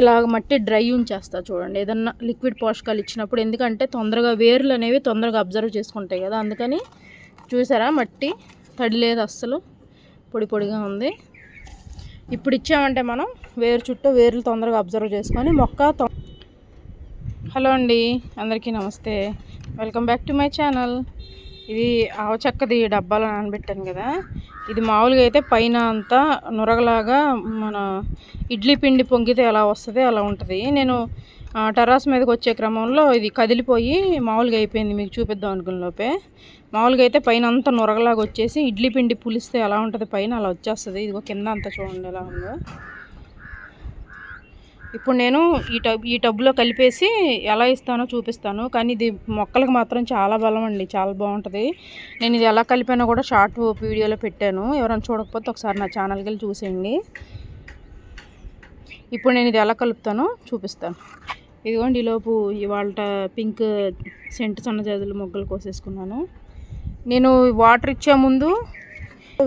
ఇలాగ మట్టి డ్రై ఉంచేస్తా చూడండి. ఏదన్నా లిక్విడ్ పోషకాలు ఇచ్చినప్పుడు ఎందుకంటే తొందరగా వేర్లు అనేవి తొందరగా అబ్జర్వ్ చేసుకుంటాయి కదా. అందుకని చూసారా మట్టి? తడి లేదు అస్సలు. పొడి పొడిగా ఉంది. ఇప్పుడు ఇచ్చామంటే మనం వేరు చుట్టూ వేర్లు తొందరగా అబ్జర్వ్ చేసుకొని మొక్క హలో అండి. అందరికీ నమస్తే. Welcome back to my channel. ఇది ఆవ చెక్కది డబ్బాలో నానబెట్టాను కదా. ఇది మామూలుగా అయితే పైన అంతా నురగలాగా మన ఇడ్లీ పిండి పొంగితే ఎలా వస్తుంది అలా ఉంటుంది. నేను టెరాస్ మీదకి వచ్చే క్రమంలో ఇది కదిలిపోయి మామూలుగా అయిపోయింది మీకు చూపిద్దాం అనుకున్న లోపే. మామూలుగా అయితే పైన అంతా నురగలాగా వచ్చేసి ఇడ్లీ పిండి పులిస్తే ఎలా ఉంటుంది పైన అలా వచ్చేస్తుంది. ఇదిగో కింద అంతా చూడండి ఎలా ఉందో. ఇప్పుడు నేను ఈ టబ్ ఈ టబ్లో కలిపేసి ఎలా ఇస్తానో చూపిస్తాను. కానీ ఇది మొక్కలకు మాత్రం చాలా బలం అండి చాలా బాగుంటుంది. నేను ఇది ఎలా కలిపానో కూడా షార్ట్ వీడియోలో పెట్టాను. ఎవరైనా చూడకపోతే ఒకసారి నా ఛానల్కి వెళ్ళి చూసేయండి. ఇప్పుడు నేను ఇది ఎలా కలుపుతానో చూపిస్తాను. ఇదిగోండి ఈలోపు ఇవాళ పింక్ సెంట్ సన్నజాజులు మొగ్గలు కోసేసుకున్నాను. నేను వాటర్ ఇచ్చే ముందు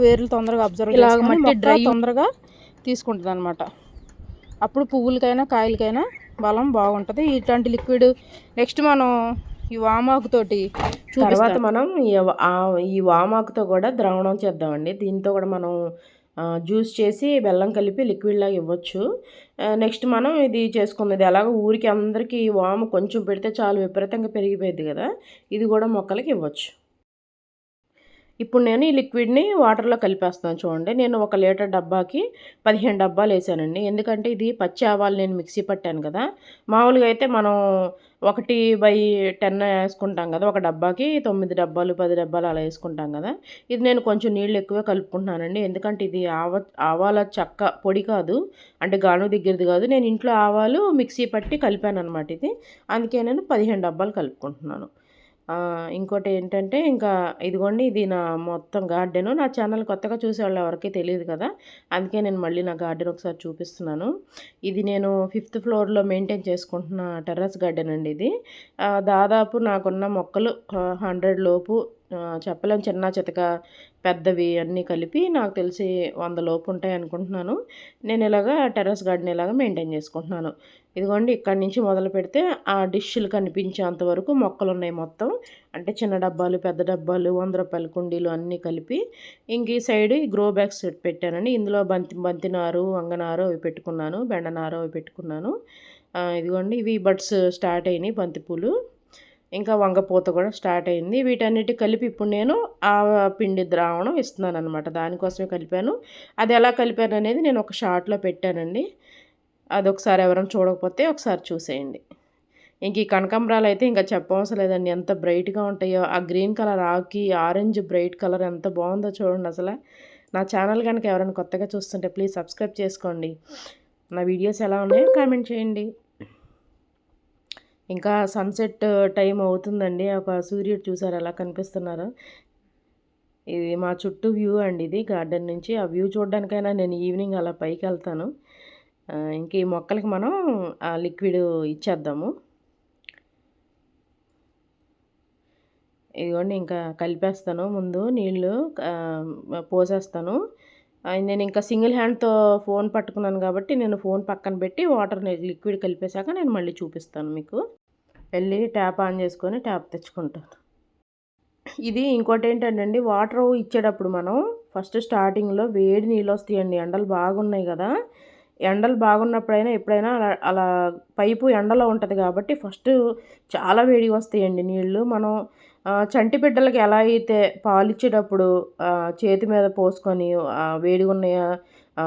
వేర్లు తొందరగా అబ్జర్వ్ ఇలాగ మట్టి డ్రై తొందరగా తీసుకుంటుంది అనమాట అప్పుడు పువ్వులకైనా కాయలకైనా బలం బాగుంటుంది. ఇట్లాంటి లిక్విడ్ నెక్స్ట్ మనం ఈ వామాకుతోటి తర్వాత మనం ఈ వామాకుతో కూడా ద్రావణం చేద్దామండి. దీంతో కూడా మనం జ్యూస్ చేసి బెల్లం కలిపి లిక్విడ్ లాగా ఇవ్వచ్చు. నెక్స్ట్ మనం ఇది చేసుకున్నది ఎలాగో ఊరికి అందరికీ ఈ వాము కొంచెం పెడితే చాలు విపరీతంగా పెరిగిపోయింది కదా. ఇది కూడా మొక్కలకి ఇవ్వచ్చు. ఇప్పుడు నేను ఈ లిక్విడ్ని వాటర్లో కలిపేస్తాను చూడండి. నేను ఒక లీటర్ డబ్బాకి పదిహేను డబ్బాలు వేసానండి. ఎందుకంటే ఇది పచ్చి ఆవాలు నేను మిక్సీ పట్టాను కదా. మామూలుగా అయితే మనం ఒకటి బై టెన్ వేసుకుంటాం కదా. ఒక డబ్బాకి తొమ్మిది డబ్బాలు పది డబ్బాలు అలా వేసుకుంటాం కదా. ఇది నేను కొంచెం నీళ్ళు ఎక్కువే కలుపుకుంటున్నానండి. ఎందుకంటే ఇది ఆవ ఆవాల చెక్క పొడి కాదు. అంటే గాను దగ్గరది కాదు. నేను ఇంట్లో ఆవాలు మిక్సీ పట్టి కలిపాను అనమాట ఇది. అందుకే నేను పదిహేను డబ్బాలు కలుపుకుంటున్నాను. ఇంకోటి ఏంటంటే ఇంకా ఇదిగోండి ఇది నా మొత్తం గార్డెను. నా ఛానల్ కొత్తగా చూసేవాళ్ళు ఎవరికి తెలియదు కదా. అందుకే నేను మళ్ళీ నా గార్డెన్ ఒకసారి చూపిస్తున్నాను. ఇది నేను ఫిఫ్త్ ఫ్లోర్లో మెయింటైన్ చేసుకుంటున్న టెర్రస్ గార్డెన్ అండి ఇది. దాదాపు నాకున్న మొక్కలు హండ్రెడ్ లోపు చెప్పలేం చిన్న చితక పెద్దవి అన్నీ కలిపి నాకు తెలిసి వంద లోపు ఉంటాయి అనుకుంటున్నాను. నేను ఇలాగా టెర్రస్ గార్డెన్ ఇలాగా మెయింటైన్ చేసుకుంటున్నాను. ఇదిగోండి ఇక్కడి నుంచి మొదలు పెడితే ఆ డిష్లు కనిపించేంత వరకు మొక్కలు ఉన్నాయి మొత్తం. అంటే చిన్న డబ్బాలు పెద్ద డబ్బాలు వంద రూపాయల కుండీలు అన్నీ కలిపి ఇంక ఈ సైడ్ గ్రో బ్యాగ్స్ పెట్టానండి. ఇందులో బంతి బంతినారు వంగనారు అవి పెట్టుకున్నాను బెండనారు అవి పెట్టుకున్నాను. ఇదిగోండి ఇవి బడ్స్ స్టార్ట్ అయినాయి బంతిపూలు. ఇంకా వంగపూత కూడా స్టార్ట్ అయింది. వీటన్నిటి కలిపి ఇప్పుడు నేను ఆ పిండి ద్రావణం ఇస్తున్నాను అనమాట దానికోసమే కలిపాను. అది ఎలా కలిపాను అనేది నేను ఒక షార్ట్లో పెట్టానండి. అది ఒకసారి ఎవరైనా చూడకపోతే ఒకసారి చూసేయండి. ఇంక ఈ కనకాంబరాలు అయితే ఇంకా చెప్పవసరం లేదండి ఎంత బ్రైట్గా ఉంటాయో ఆ గ్రీన్ కలర్ ఆకి ఆరెంజ్ బ్రైట్ కలర్ ఎంత బాగుందో చూడండి అసలు. నా ఛానల్ కనుక ఎవరైనా కొత్తగా చూస్తుంటే ప్లీజ్ సబ్స్క్రైబ్ చేసుకోండి. నా వీడియోస్ ఎలా ఉన్నాయో కామెంట్ చేయండి. ఇంకా సన్సెట్ టైం అవుతుందండి. ఒక సూర్యుడు చూసారు ఎలా కనిపిస్తున్నారు. ఇది మా చుట్టూ వ్యూ అండి ఇది. గార్డెన్ నుంచి ఆ వ్యూ చూడడానికైనా నేను ఈవినింగ్ అలా పైకి వెళ్తాను ఇంక ఈ మొక్కలకి మనం ఆ లిక్విడ్ ఇచ్చేద్దాము. ఇదిగోండి ఇంకా కలిపేస్తాను. ముందు నీళ్ళు పోసేస్తాను. నేను ఇంకా సింగిల్ హ్యాండ్తో ఫోన్ పట్టుకున్నాను కాబట్టి నేను ఫోన్ పక్కన పెట్టి వాటర్ లిక్విడ్ కలిపేశాక నేను మళ్ళీ చూపిస్తాను మీకు. వెళ్ళి ట్యాప్ ఆన్ చేసుకొని ట్యాప్ తెచ్చుకుంటాను. ఇది ఇంకోటి ఏంటంటే వాటర్ ఇచ్చేటప్పుడు మనం ఫస్ట్ స్టార్టింగ్లో వేడి నీళ్ళు వస్తాయండి. ఎండలు బాగున్నాయి కదా. ఎండలు బాగున్నప్పుడైనా ఎప్పుడైనా అలా అలా పైపు ఎండలో ఉంటుంది కాబట్టి ఫస్ట్ చాలా వేడి వస్తాయండి నీళ్ళు. మనం చంటి బిడ్డలకి ఎలా అయితే పాలిచ్చేటప్పుడు చేతి మీద పోసుకొని వేడిగా ఉన్నాయా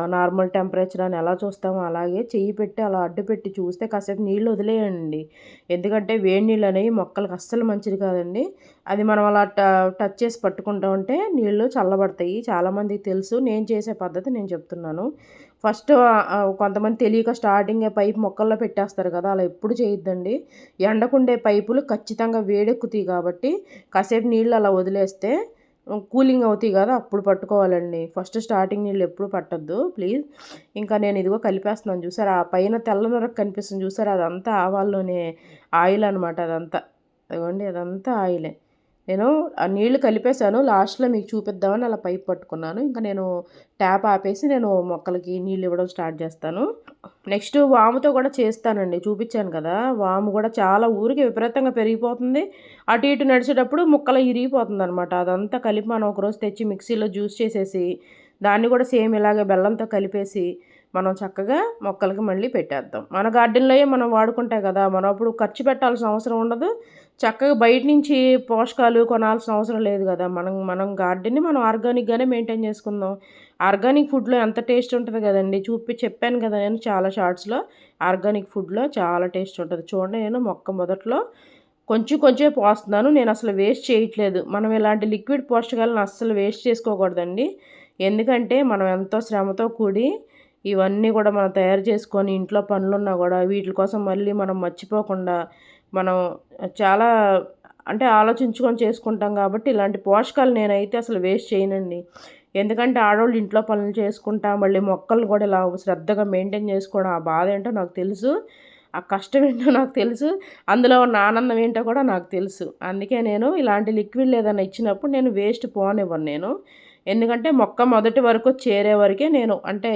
నార్మల్ టెంపరేచర్ అని ఎలా చూస్తామో అలాగే చెయ్యి పెట్టి అలా అడ్డు పెట్టి చూస్తే కాసేపు నీళ్ళు వదిలేయండి. ఎందుకంటే వేడి నీళ్ళు అనేవి మొక్కలకు అస్సలు మంచిది కాదండి. అది మనం అలా ట- టచ్ చేసి పట్టుకుంటా ఉంటే నీళ్ళు చల్లబడతాయి. చాలామందికి తెలుసు. నేను చేసే పద్ధతి నేను చెప్తున్నాను. ఫస్ట్ కొంతమంది తెలియక స్టార్టింగే పైపు మొక్కల్లో పెట్టేస్తారు కదా అలా ఎప్పుడు చేయొద్దండి. ఎండకుండే పైపులు ఖచ్చితంగా వేడెక్కుతాయి కాబట్టి కాసేపు నీళ్ళు అలా వదిలేస్తే కూలింగ్ అవుతాయి కదా అప్పుడు పట్టుకోవాలండి. ఫస్ట్ స్టార్టింగ్ నీళ్ళు ఎప్పుడు పట్టద్దు ప్లీజ్. ఇంకా నేను ఇదిగో కలిపేస్తున్నాను చూసారా? ఆ పైన తెల్ల నొరకు కనిపిస్తుంది చూసారా? అదంతా ఆవాల్లోనే ఆయిల్ అనమాట అదంతా. అదిగోండి అదంతా ఆయిలే. నేను ఆ నీళ్ళు కలిపేశాను. లాస్ట్లో మీకు చూపిద్దామని అలా పైప్ పట్టుకున్నాను. ఇంకా నేను ట్యాప్ ఆపేసి నేను మొక్కలకి నీళ్ళు ఇవ్వడం స్టార్ట్ చేస్తాను. నెక్స్ట్ వాముతో కూడా చేస్తానండి. చూపించాను కదా. వాము కూడా చాలా ఊరికి విపరీతంగా పెరిగిపోతుంది. అటు ఇటు నడిచేటప్పుడు ముక్కలు ఇరిగిపోతుంది అనమాట అదంతా కలిపి మనం ఒకరోజు తెచ్చి మిక్సీలో జ్యూస్ చేసేసి దాన్ని కూడా సేమ్ ఇలాగే బెల్లంతో కలిపేసి మనం చక్కగా మొక్కలకి మళ్ళీ పెట్టేద్దాం. మన గార్డెన్లోయే మనం వాడుకుంటాం కదా. మనం అప్పుడు ఖర్చు పెట్టాల్సిన అవసరం ఉండదు. చక్కగా బయట నుంచి పోషకాలు కొనాల్సిన అవసరం లేదు కదా. మనం మనం గార్డెన్ని మనం ఆర్గానిక్గానే మెయింటైన్ చేసుకుందాం. ఆర్గానిక్ ఫుడ్లో ఎంత టేస్ట్ ఉంటుంది కదండి? చూపి చెప్పాను కదా నేను చాలా షార్ట్స్లో ఆర్గానిక్ ఫుడ్లో చాలా టేస్ట్ ఉంటుంది. చూడండి నేను మొక్క మొదట్లో కొంచెం కొంచెం పోస్తున్నాను. నేను అసలు వేస్ట్ చేయట్లేదు. మనం ఇలాంటి లిక్విడ్ పోషకాలను అస్సలు వేస్ట్ చేసుకోకూడదండి. ఎందుకంటే మనం ఎంతో శ్రమతో కూడి ఇవన్నీ కూడా మనం తయారు చేసుకొని ఇంట్లో పనులున్నా కూడా వీటి కోసం మళ్ళీ మనం మర్చిపోకుండా మనం చాలా అంటే ఆలోచించుకొని చేసుకుంటాం కాబట్టి ఇలాంటి పోషకాలు నేనైతే అసలు వేస్ట్ చేయనండి. ఎందుకంటే ఆడవాళ్ళు ఇంట్లో పనులు చేసుకుంటా మళ్ళీ మొక్కలు కూడా ఇలా శ్రద్ధగా మెయింటైన్ చేసుకోవడం ఆ బాధ ఏంటో నాకు తెలుసు. ఆ కష్టం ఏంటో నాకు తెలుసు. అందులో ఉన్న ఆనందం ఏంటో కూడా నాకు తెలుసు. అందుకే నేను ఇలాంటి లిక్విడ్ ఏదైనా ఇచ్చినప్పుడు నేను వేస్ట్ పోనివ్వను నేను. ఎందుకంటే మొక్క మొదటి వరకు చేరే వరకే నేను అంటే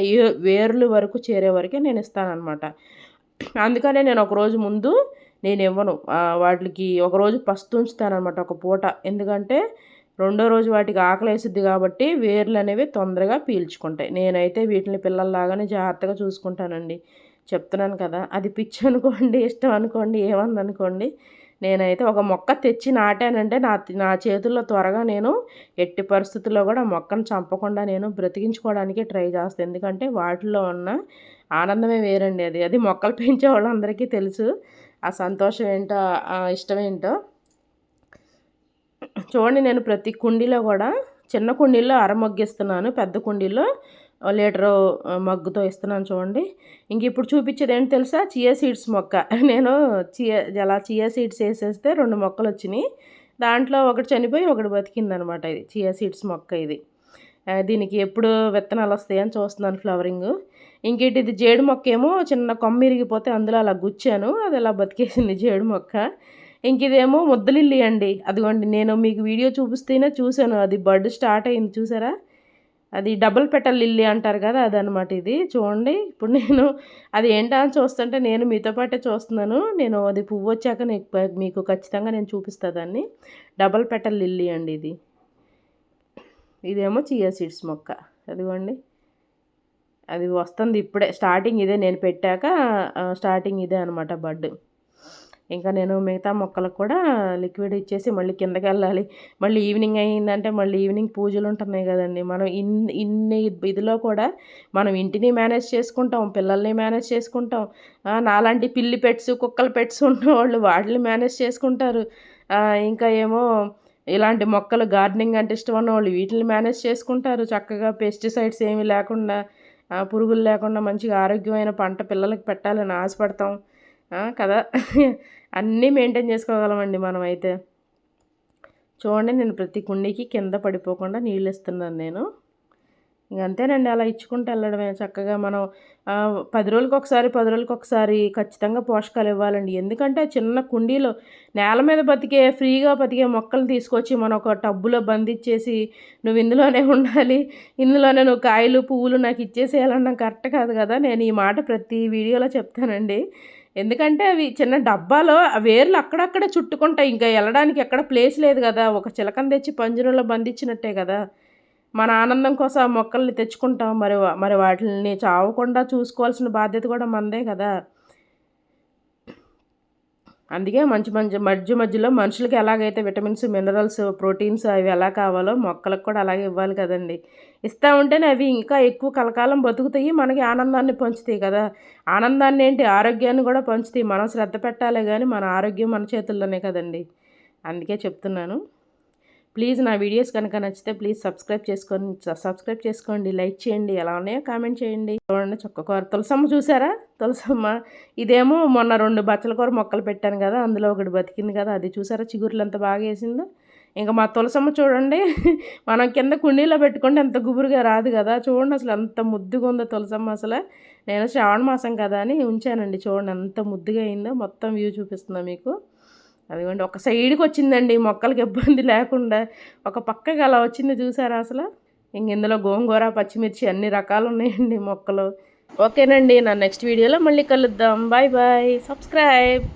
వేర్లు వరకు చేరే వరకే నేను ఇస్తానన్నమాట. అందుకనే నేను ఒకరోజు ముందు నేను ఇవ్వను వాటికి ఒకరోజు పస్తు ఉంచుతానమాట ఒక పూట. ఎందుకంటే రెండో రోజు వాటికి ఆకలి వేసిద్ది కాబట్టి వేర్లు అనేవి తొందరగా పీల్చుకుంటాయి. నేనైతే వీటిని పిల్లల్లాగానే జాగ్రత్తగా చూసుకుంటానండి. చెప్తున్నాను కదా అది పిచ్చి అనుకోండి ఇష్టం అనుకోండి ఏమందనుకోండి నేనైతే ఒక మొక్క తెచ్చి నాటానంటే నా నా చేతుల్లో త్వరగా నేను ఎట్టి పరిస్థితుల్లో కూడా మొక్కను చంపకుండా నేను బ్రతికించుకోవడానికి ట్రై చేస్తాను ఎందుకంటే వాటిలో ఉన్న ఆనందమే వేరండి అది. అది మొక్కలు పెంచే వాళ్ళందరికీ తెలుసు. ఆ సంతోషం ఏంటో ఆ ఇష్టం ఏంటో. చూడండి నేను ప్రతి కుండీలో కూడా చిన్న కుండీల్లో అరమొగ్గిస్తున్నాను పెద్ద కుండీలో లీటరు మగ్గుతో ఇస్తున్నాను చూడండి. ఇంక ఇప్పుడు చూపించేది ఏంటి తెలుసా? చియా సీడ్స్ మొక్క. నేను చియా అలా చియా సీడ్స్ వేసేస్తే రెండు మొక్కలు వచ్చినాయి. దాంట్లో ఒకటి చనిపోయి ఒకటి బతికిందనమాట ఇది చియా సీడ్స్ మొక్క ఇది. దీనికి ఎప్పుడు విత్తనాలు వస్తాయని చూస్తున్నాను ఫ్లవరింగ్. ఇంకేటి ఇది జేడు మొక్క ఏమో చిన్న కొమ్మ ఇరిగిపోతే అందులో అలా గుచ్చాను అది అలా బతికేసింది జేడు మొక్క. ఇంక ఇదేమో ముద్దలిల్లి అండి. అదిగోండి నేను మీకు వీడియో చూపిస్తేనే చూశాను అది బర్డ్ స్టార్ట్ అయింది చూసారా? అది డబుల్ పెటల్ లిల్లీ అంటారు కదా అదనమాట ఇది. చూడండి ఇప్పుడు నేను అది ఏంటా అని చూస్తుంటే నేను మీతో పాటే చూస్తున్నాను. నేను అది పువ్వు వచ్చాక మీకు ఖచ్చితంగా నేను చూపిస్తా దాన్ని. డబల్ పెటల్ లిల్లీ అండి ఇది. ఇదేమో చియా సీడ్స్ మొక్క. అదిగోండి. అది వస్తుంది ఇప్పుడే. స్టార్టింగ్ ఇదే నేను పెట్టాక స్టార్టింగ్ ఇదే అనమాట బడ్. ఇంకా నేను మిగతా మొక్కలకు కూడా లిక్విడ్ ఇచ్చేసి మళ్ళీ కిందకి వెళ్ళాలి. మళ్ళీ ఈవినింగ్ అయిందంటే మళ్ళీ ఈవినింగ్ పూజలు ఉంటున్నాయి కదండి. మనం ఇన్ ఇన్ని ఇదిలో కూడా మనం ఇంటిని మేనేజ్ చేసుకుంటాం పిల్లల్ని మేనేజ్ చేసుకుంటాం. నాలాంటి పిల్లి పెట్స్ కుక్కలు పెట్స్ ఉన్నవాళ్ళు వాటిని మేనేజ్ చేసుకుంటారు. ఇంకా ఏమో ఇలాంటి మొక్కలు గార్డెనింగ్ అంటే ఇష్టం ఉన్న వాళ్ళు వీటిని మేనేజ్ చేసుకుంటారు. చక్కగా పెస్టిసైడ్స్ ఏమీ లేకుండా పురుగులు లేకుండా మంచిగా ఆరోగ్యమైన పంట పిల్లలకి పెట్టాలని ఆశపడతాం. కదా? అన్నీ మెయింటైన్ చేసుకోగలమండి మనం అయితే చూడండి నేను ప్రతి కుండీకి కింద పడిపోకుండా నీళ్ళు ఇస్తున్నాను నేను. అంతేనండి అలా ఇచ్చుకుంటూ వెళ్ళడమే. చక్కగా మనం పది రోజులకి ఒకసారి పది రోజులకి ఒకసారి ఖచ్చితంగా పోషకాలు ఇవ్వాలండి. ఎందుకంటే చిన్న కుండీలో నేల మీద బతికే ఫ్రీగా బతికే మొక్కలు తీసుకొచ్చి మనం ఒక టబ్బులో బంధించేసి నువ్వు ఇందులోనే ఉండాలి ఇందులోనే నువ్వు కాయలు పువ్వులు నాకు ఇచ్చేసేయాలన్నా కరెక్ట్ కాదు కదా. నేను ఈ మాట ప్రతి వీడియోలో చెప్తానండి. ఎందుకంటే అవి చిన్న డబ్బాలో వేర్లు అక్కడక్కడ చుట్టుకుంటాయి. ఇంకా వెళ్ళడానికి ఎక్కడ ప్లేస్ లేదు కదా. ఒక చిలకని తెచ్చి పంజరంలో బంధించినట్టే కదా. మన ఆనందం కోసం ఆ మొక్కల్ని తెచ్చుకుంటాం. మరి మరి వాటిని చావకుండా చూసుకోవాల్సిన బాధ్యత కూడా మనదే కదా. అందుకే మంచి మంచి మధ్య మధ్యలో మనుషులకి ఎలాగైతే విటమిన్స్ మినరల్స్ ప్రోటీన్స్ అవి ఎలా కావాలో మొక్కలకు కూడా అలాగే ఇవ్వాలి కదండి. ఇస్తూ ఉంటేనే అవి ఇంకా ఎక్కువ కలకాలం బతుకుతాయి మనకి ఆనందాన్ని పంచుతాయి కదా. ఆనందాన్ని ఏంటి? ఆరోగ్యాన్ని కూడా పంచుతాయి. మనం శ్రద్ధ పెట్టాలి కానీ మన ఆరోగ్యం మన చేతుల్లోనే కదండి. అందుకే చెప్తున్నాను. ప్లీజ్ నా వీడియోస్ కనుక నచ్చితే ప్లీజ్ సబ్స్క్రైబ్ చేసుకోండి సబ్స్క్రైబ్ చేసుకోండి లైక్ చేయండి ఎలా ఉన్నాయో కామెంట్ చేయండి. చూడండి చొక్కకూర తులసమ్మ చూసారా? తులసమ్మ. ఇదేమో మొన్న రెండు బచ్చల కూర మొక్కలు పెట్టాను కదా అందులో ఒకటి బతికింది కదా అది చూసారా? చిగురులు ఎంత బాగా వేసిందో. ఇంకా మా తులసమ్మ చూడండి మనం కింద కుండీలో పెట్టుకుంటే ఎంత గుబురుగా రాదు కదా. చూడండి అసలు ఎంత ముద్దుగా ఉందో తులసమ్మ అసలు. నేను శ్రావణ మాసం కదా అని ఉంచానండి చూడండి ఎంత ముద్దుగా అయిందో. మొత్తం వ్యూ చూపిస్తుందా మీకు. అదిగోండి ఒక సైడ్కి వచ్చిందండి మొక్కలకి ఇబ్బంది లేకుండా. ఒక పక్కకి అలా వచ్చింది చూసారా అసలు? ఇంక ఇందులో గోంగూర పచ్చిమిర్చి అన్ని రకాలు ఉన్నాయండి మొక్కలు. ఓకేనండి నా నెక్స్ట్ వీడియోలో మళ్ళీ కలుద్దాం. Bye bye. సబ్స్క్రైబ్.